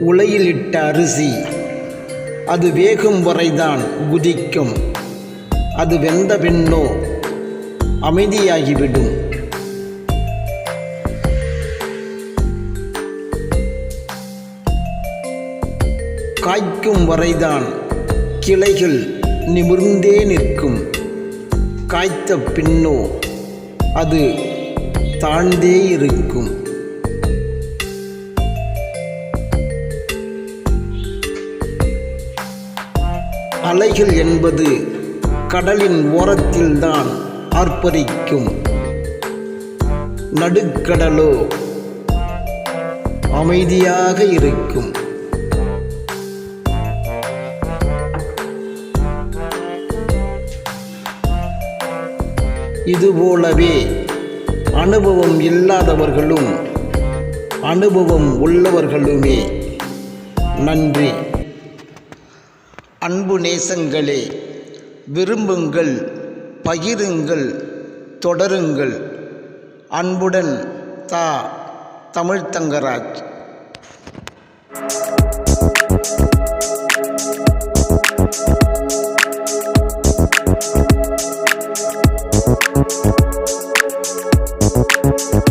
உலையில் இட்ட அரிசி. அது வேகும் வரைதான் குதிக்கும். அது வெந்த பின்னோ அமைதியாகிவிடும். காய்க்கும் வரைதான் கிளைகள் நிமிர்ந்தே நிற்கும். காய்த்த பின்னோ அது தாழ்ந்தே இருக்கும். அலைகள் என்பது கடலின் ஓரத்தில்தான் ஆர்ப்பரிக்கும். நடுக்கடலோ அமைதியாக இருக்கும். இதுபோலவே அனுபவம் இல்லாதவர்களும் அனுபவம் உள்ளவர்களுமே நன்றி. அன்பு நேசங்களே விரும்புங்கள் பகிருங்கள் தொடருங்கள். அன்புடன் தா. தமிழ்தங்கராஜ் Thank